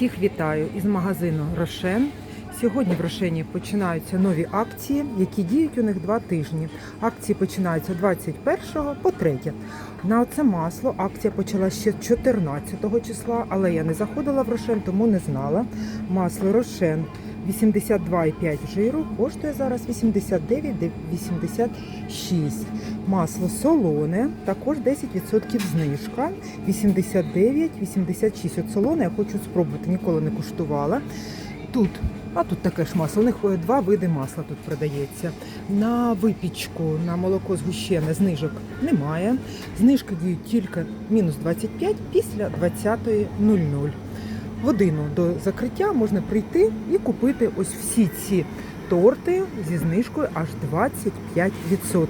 Всіх вітаю із магазину Рошен. Сьогодні в Рошені починаються нові акції, які діють у них два тижні. Акції починаються 21 по 3. На це масло акція почалася ще 14 числа, але я не заходила в Рошен, тому не знала. Масло Рошен 82,5 жиру коштує зараз 89,86. Масло солоне також 10% знижка 89,86. От солоне я хочу спробувати, ніколи не куштувала. Тут, а тут таке ж масло. У них е, два види масла тут продається. На випічку, на молоко згущене знижок немає. Знижки діють тільки мінус 25 після 20.00 годину до закриття можна прийти і купити ось всі ці торти зі знижкою аж 25%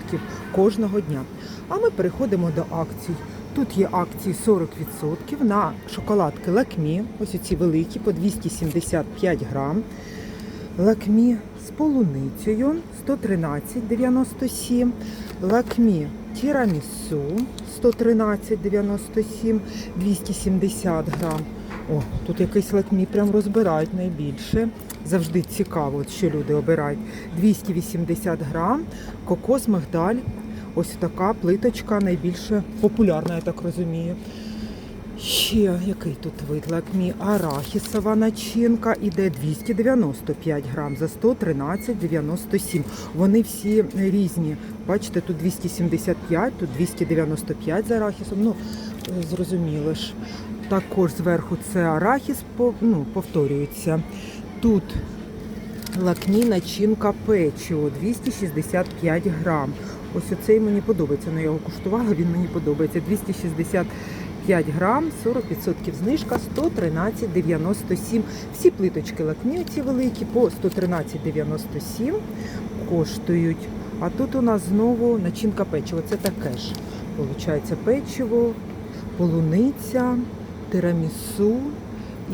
кожного дня. А ми переходимо до акцій. Тут є акції 40% на шоколадки лакмі, ось ці великі по 275 грам. Лакмі з полуницею 113,97. Лакмі тірамісу 113,97, 270 грам. О, тут якийсь лакмі прям розбирають найбільше. Завжди цікаво, що люди обирають. 280 грам, кокос, мигдаль. Ось така плиточка найбільше популярна, я так розумію. Ще який тут вид лакмі? Арахісова начинка іде 295 грам за 113,97. Вони всі різні. Бачите, тут 275, тут 295 за арахісом. Ну, зрозуміло ж. Також зверху це арахіс, ну, повторюється. Тут лакмі начинка печиво 265 грам. Ось оцей мені подобається. Ну, я його куштувала, він мені подобається. 265 грам, 40% знижка, 113,97. Всі плиточки лакмі ці великі по 113,97 коштують. А тут у нас знову начинка печиво. Це таке ж. Получається печиво, полуниця, тирамісу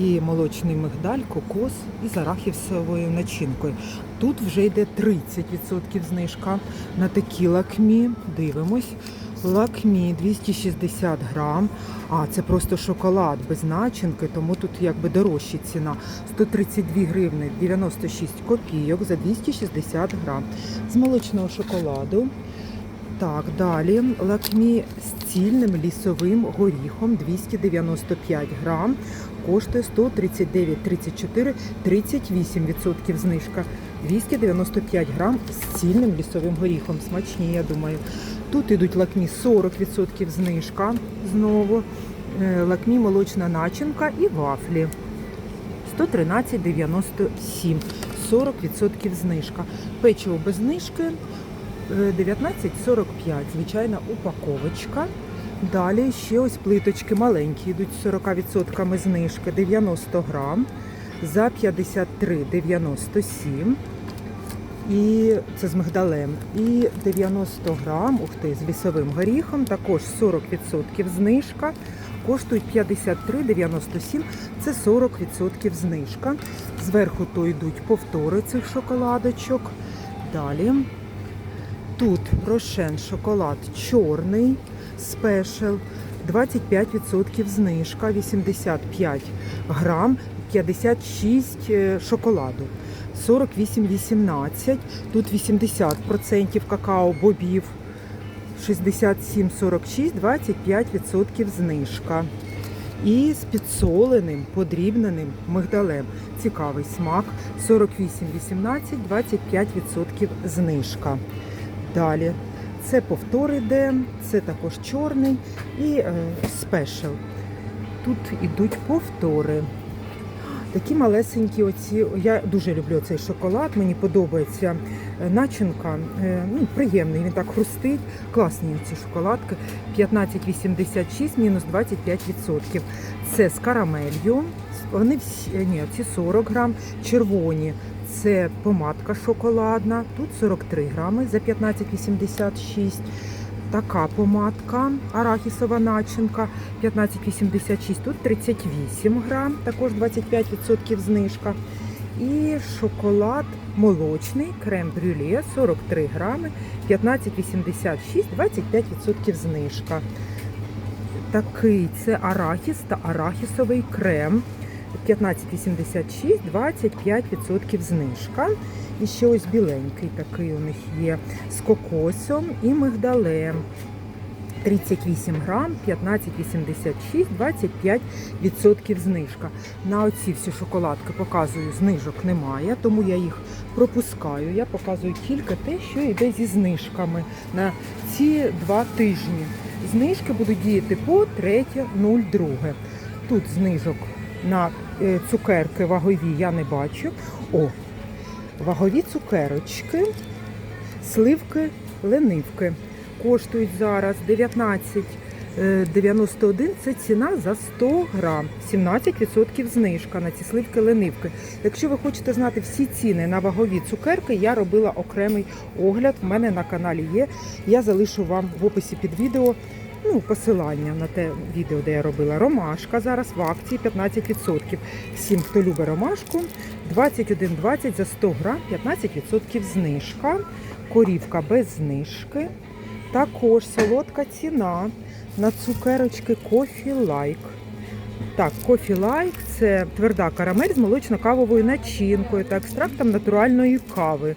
і молочний мигдаль, кокос із арахісовою начинкою. Тут вже йде 30% знижка на такі лакмі. Дивимось. Лакмі 260 грам. А, це просто шоколад без начинки, тому тут якби дорожча ціна. 132 гривни 96 копійок за 260 грам. З молочного шоколаду. Так, далі лакмі з цільним лісовим горіхом 295 грам. Коштує 139,34, 38% знижка. 295 грам з цільним лісовим горіхом. Смачні, я думаю. Тут ідуть лакмі 40% знижка. Знову Е, лакмі молочна начинка і вафлі. 113,97. 40% знижка. Печиво без знижки 19,45. Звичайна упаковочка. Далі ще ось плиточки маленькі, йдуть з 40% знижки. 90 грам за 53,97. І це з мигдалем. І 90 грам, ух ти, з лісовим горіхом, також 40% знижка. Коштують 53,97, це 40% знижка. Зверху то йдуть повтори цих шоколадочок. Далі. Тут рошен шоколад чорний, спешл, 25% знижка, 85 грам, 56 е, шоколаду. 48,18. Тут 80% какао бобів. 67,46, 25% знижка. І з підсоленим, подрібненим мигдалем. Цікавий смак. 48,18, 25% знижка. Далі. Це повтор іде, це також чорний і е, спешл. Тут ідуть повтори. Такі малесенькі оці. Я дуже люблю цей шоколад, мені подобається е, начинка. е, Ну, приємний, він так хрустить. Класні ці шоколадки. 15,86 мінус 25%. Це з карамелью. Вони всі, е, ні, ці 40 грам, червоні. Це помадка шоколадна. Тут 43 грами за 15,86. Така помадка, арахісова начинка 15,86, тут 38 грам, також 25% знижка. І шоколад молочний, крем-брюле 43 грами, 15,86, 25% знижка. Такий це арахіс та арахісовий крем. 15,86, 25% знижка. І ще ось біленький такий у них є з кокосом і мигдалем. 38 грам, 15,86, 25% знижка. На оці всі шоколадки показую, знижок немає, тому я їх пропускаю. Я показую тільки те, що йде зі знижками на ці два тижні. Знижки будуть діяти по 3.02. Тут знижок на цукерки вагові я не бачу. О, вагові цукерочки, сливки, ленивки коштують зараз 19,91. Це ціна за 100 грам. 17% знижка на ці сливки ленивки. Якщо ви хочете знати всі ціни на вагові цукерки, я робила окремий огляд. В мене на каналі є. Я залишу вам в описі під відео. Ну, посилання на те відео, де я робила ромашка зараз в акції 15%. Всім, хто любить ромашку, 21,20 за 100 грам, 15% знижка. Корівка без знижки. Також солодка ціна на цукерочки Coffee Like. Так, Coffee Like – це тверда карамель з молочно-кавовою начинкою та екстрактом натуральної кави.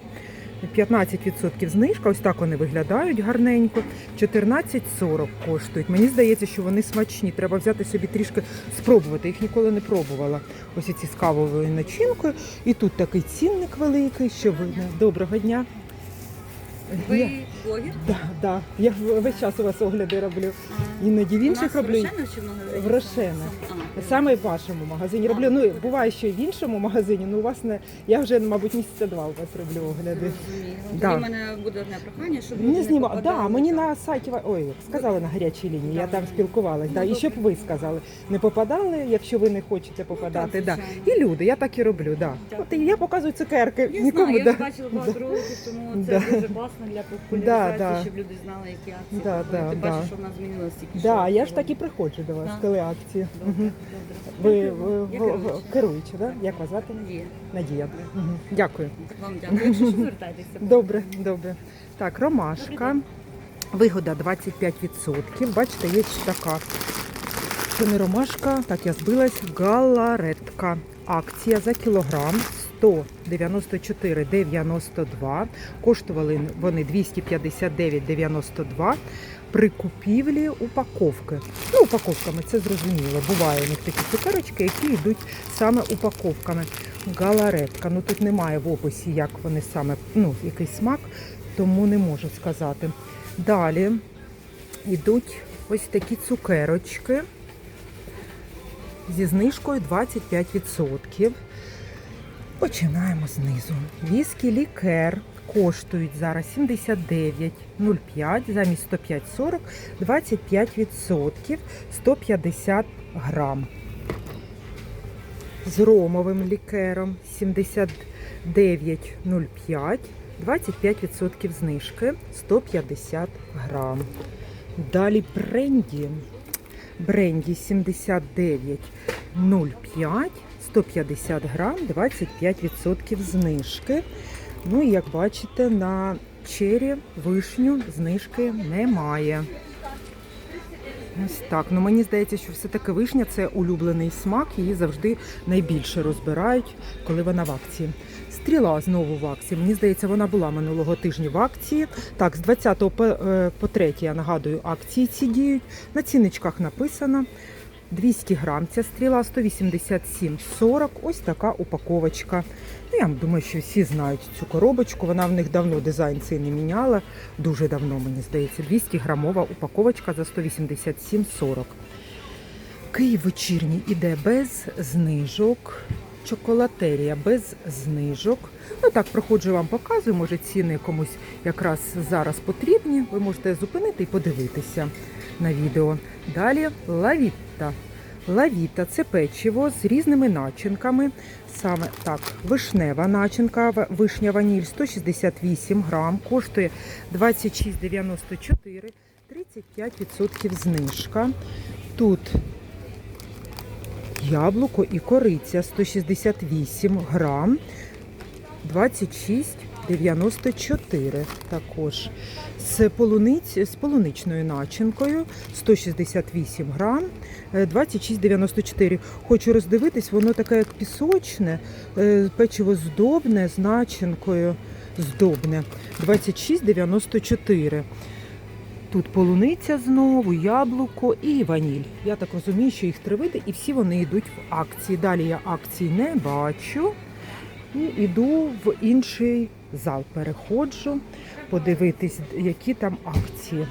15% знижка, ось так вони виглядають гарненько. 14,40 коштують. Мені здається, що вони смачні. Треба взяти собі трішки спробувати. Їх ніколи не пробувала. Ось ці з кавовою начинкою. І тут такий цінник великий, що видно. Доброго дня. Ви блогер? Да, да. Я весь час у вас огляди роблю. Іноді в інших роблю. В Рошенах Саме в вашому магазині роблю. Ну, буває, що і в іншому магазині, ну у вас не. Я вже, мабуть, місяця два у вас роблю огляди. Да. Тоді в мене буде одне прохання, щоб Не попадали Да, мені на сайті ой, сказали на гарячій лінії, я там спілкувалась. Да. Ну, І щоб ви сказали, не попадали, якщо ви не хочете попадати. так, да. І люди, я так і роблю. Да. От я показую цукерки. Я Нікому знаю, да. я бачила багато Да. роликів, тому це Да. дуже класно для популяризації, Да, да. щоб люди знали, які акції. Да, да, Ти да. бачиш, що в нас тільки Да, я ж так і приходжу до вас, Да. коли акції. Добре, добре. Ви, ви, ви- керуюча. керуюча, да? Як вас звати? Надія. Надія. Мгм. Дякую. Вам дякую. Якщо що, звертайтеся. Добре, добре. Так, ромашка. Вигода 25%. Бачите, є ще така. Це не ромашка, так я збилась. Галаретка. Акція за кілограм 194,92. Коштували вони 259,92 при купівлі упаковки. Ну, упаковками це зрозуміло. Буває у них такі цукерочки, які йдуть саме упаковками. Галаретка. Ну тут немає в описі, як вони саме, ну, який смак, тому не можу сказати. Далі йдуть ось такі цукерочки зі знижкою 25%. Починаємо знизу. Віскі лікер коштують зараз 79,05 замість 105,40, 25%, 150 грам. З ромовим лікером 79,05, 25% знижки, 150 грам. Далі бренді. Бренді 79,05, 150 грам, 25% знижки. Ну і як бачите, на чері вишню знижки немає. Ось так. Ну мені здається, що все-таки вишня це улюблений смак, її завжди найбільше розбирають, коли вона в акції. Стріла знову в акції. Мені здається, вона була минулого тижня в акції. Так, з 20 по, е, по 3, я нагадую, акції ці діють. На цінничках написано 200 грам. Ця стріла 187,40. Ось така упаковочка. Ну, я думаю, що всі знають цю коробочку. Вона в них давно дизайн цей не міняла. Дуже давно, мені здається. 200 грамова упаковочка за 187,40. Київ вечірній іде без знижок. Чоколатерія без знижок. Ну так, проходжу вам показую, може ціни комусь якраз зараз потрібні. Ви можете зупинити і подивитися на відео. Далі лавіта. Лавіта це печиво з різними начинками. Саме так, вишнева начинка, вишня ваніль 168 грам, коштує 26,94, 35% знижка. Тут яблуко і кориця 168 грам, 94 також. З, полуниць, з полуничною начинкою 168 грам, е, 26,94. Хочу роздивитись, воно таке як пісочне, е, печиво здобне з начинкою. Здобне 26,94. Тут полуниця знову, яблуко і ваніль. Я так розумію, що їх три види, і всі вони йдуть в акції. Далі я акції не бачу. І йду в інший зал. Переходжу, подивитись, які там акції.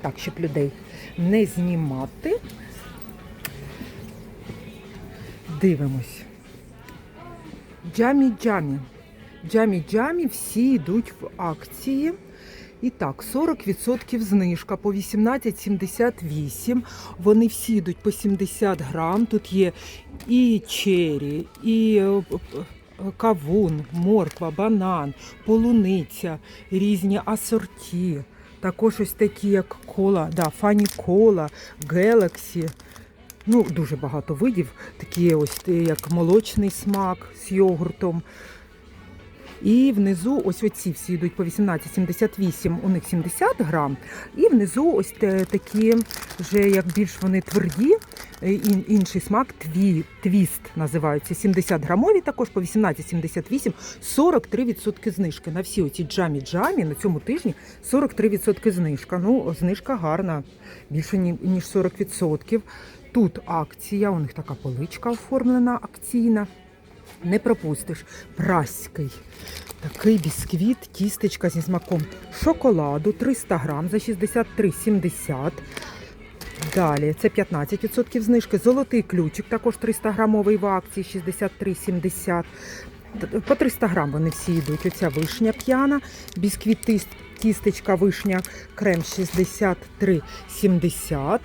Так, щоб людей не знімати. Дивимось. Джамі-джамі. Джамі-джамі всі йдуть в акції. І так, 40% знижка по 18,78. Вони всі йдуть по 70 грам. Тут є і чері, і е, кавун, морква, банан, полуниця, різні асорті. Також ось такі, як кола, да, фані кола, гелаксі. Ну, дуже багато видів. Такі ось е, як молочний смак з йогуртом. І внизу ось оці всі йдуть по 18,78, у них 70 грам. І внизу ось такі, вже як більш вони тверді, інший смак, тві, твіст називаються. 70 грамові також по 18,78, 43% знижки. На всі оці джамі-джамі на цьому тижні 43% знижка. Ну, знижка гарна, більше ні- ніж 40%. Тут акція, у них така поличка оформлена акційна. Не пропустиш. Праський. Такий бісквіт, тістечка зі смаком шоколаду 300 грам за 63,70. Далі це 15% знижки. Золотий ключик, також 300 грамовий в акції 63,70. По 300 грам вони всі йдуть. Оця вишня п'яна, бісквіт тіст, тістечка вишня, крем 63,70.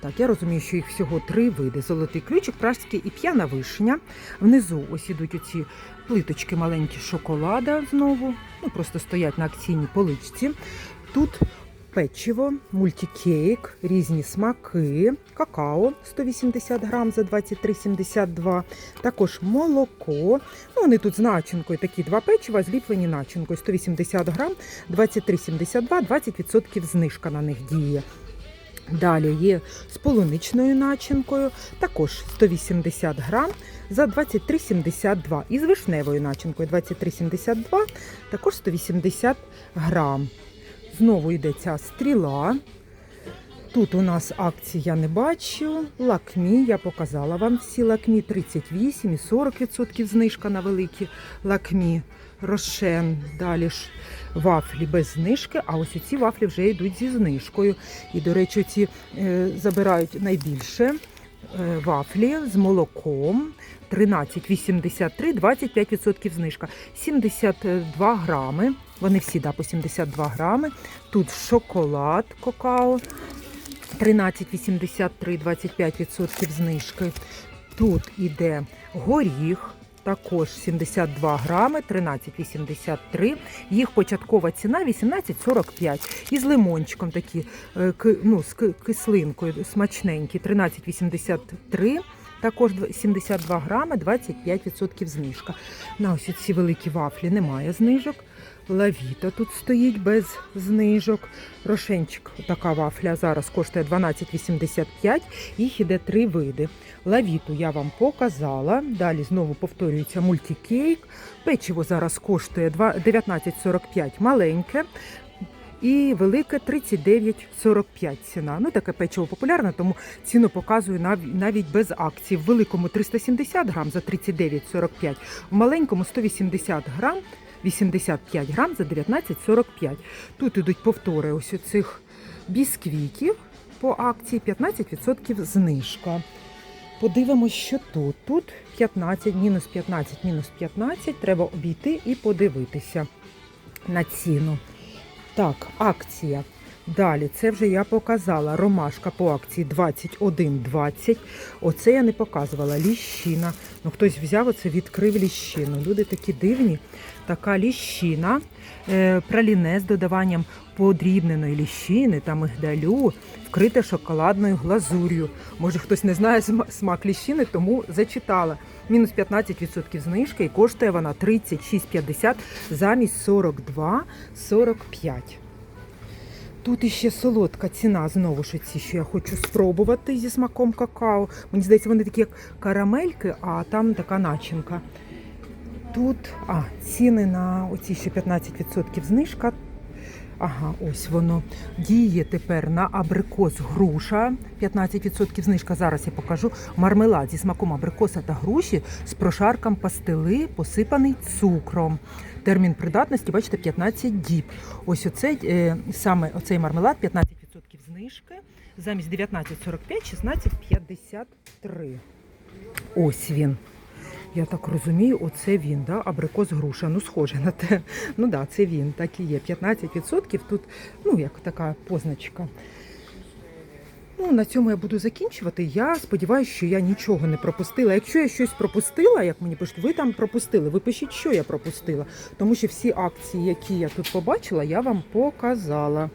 Так, я розумію, що їх всього три види: золотий ключик, пражський і п'яна вишня. Внизу ось ідуть оці плиточки маленькі шоколада знову. Ну, просто стоять на акційній поличці. Тут печиво, мультикейк, різні смаки, какао 180 грам за 23,72. Також молоко. Ну, вони тут з начинкою такі два печива, зліплені начинкою 180 грам, 23,72, 20% знижка на них діє. Далі є з полуничною начинкою, також 180 грам за 23,72. І з вишневою начинкою 23,72, також 180 грам. Знову йде ця стріла. Тут у нас акції я не бачу. Лакмі, я показала вам всі лакмі 38 і 40% знижка на великі лакмі. Рошен, далі ж вафлі без знижки, а ось ці вафлі вже йдуть зі знижкою. І, до речі, ці е, забирають найбільше вафлі з молоком. 13,83, 25% знижка. 72 грами. Вони всі да, по 72 грами. Тут шоколад какао. 13,83, 25% знижки. Тут іде горіх, також 72 грами, 13,83. Їх початкова ціна 18,45. І з лимончиком такі, е, ну, з кислинкою смачненькі, 13,83. Також дв- 72 грами, 25% знижка. На ось ці великі вафлі немає знижок. Лавіта тут стоїть без знижок. Рошенчик, така вафля зараз коштує 12,85. Їх іде три види. Лавіту я вам показала. Далі знову повторюється мультикейк. Печиво зараз коштує 19,45 маленьке. І велике 39,45 ціна. Ну, таке печиво популярне, тому ціну показую нав- навіть без акції. В великому 370 грам за 39,45, в маленькому 180 грам 85 грам за 19,45. Тут ідуть повтори ось цих бісквітів по акції 15% знижка. Подивимось, що тут. Тут 15, мінус 15, мінус 15. Треба обійти і подивитися на ціну. Так, акція. Далі, це вже я показала. Ромашка по акції 21,20. Оце я не показувала. Ліщина. Ну, хтось взяв оце, відкрив ліщину. Люди такі дивні. Така ліщина, е, праліне з додаванням подрібненої ліщини та мигдалю, вкрите шоколадною глазур'ю. Може, хтось не знає смак ліщини, тому зачитала. Мінус 15% знижки і коштує вона 36,50 замість 42,45. Тут іще солодка ціна, знову ж ці, що я хочу спробувати зі смаком какао. Мені здається, вони такі як карамельки, а там така начинка. Тут а, ціни на оці ще 15% знижка. Ага, ось воно. Діє тепер на абрикос груша. 15% знижка. Зараз я покажу. Мармелад зі смаком абрикоса та груші з прошарком пастили, посипаний цукром. Термін придатності, бачите, 15 діб. Ось оцей, е, саме оцей мармелад 15% знижки. Замість 19,45, 16,53. Ось він. Я так розумію, оце він, да? абрикос груша. Ну, схоже на те. Ну да, це він, так і є. 15% тут, ну, як така позначка. Ну, на цьому я буду закінчувати. Я сподіваюся, що я нічого не пропустила. Якщо я щось пропустила, як мені пишуть, ви там пропустили. Ви пишіть, що я пропустила. Тому що всі акції, які я тут побачила, я вам показала.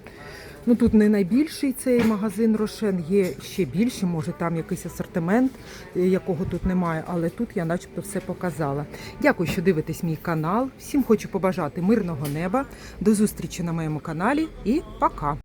Ну тут не найбільший цей магазин Рошен, є ще більше, може там якийсь асортимент, е, якого тут немає, але тут я начебто все показала. Дякую, що дивитесь мій канал. Всім хочу побажати мирного неба. До зустрічі на моєму каналі і пока!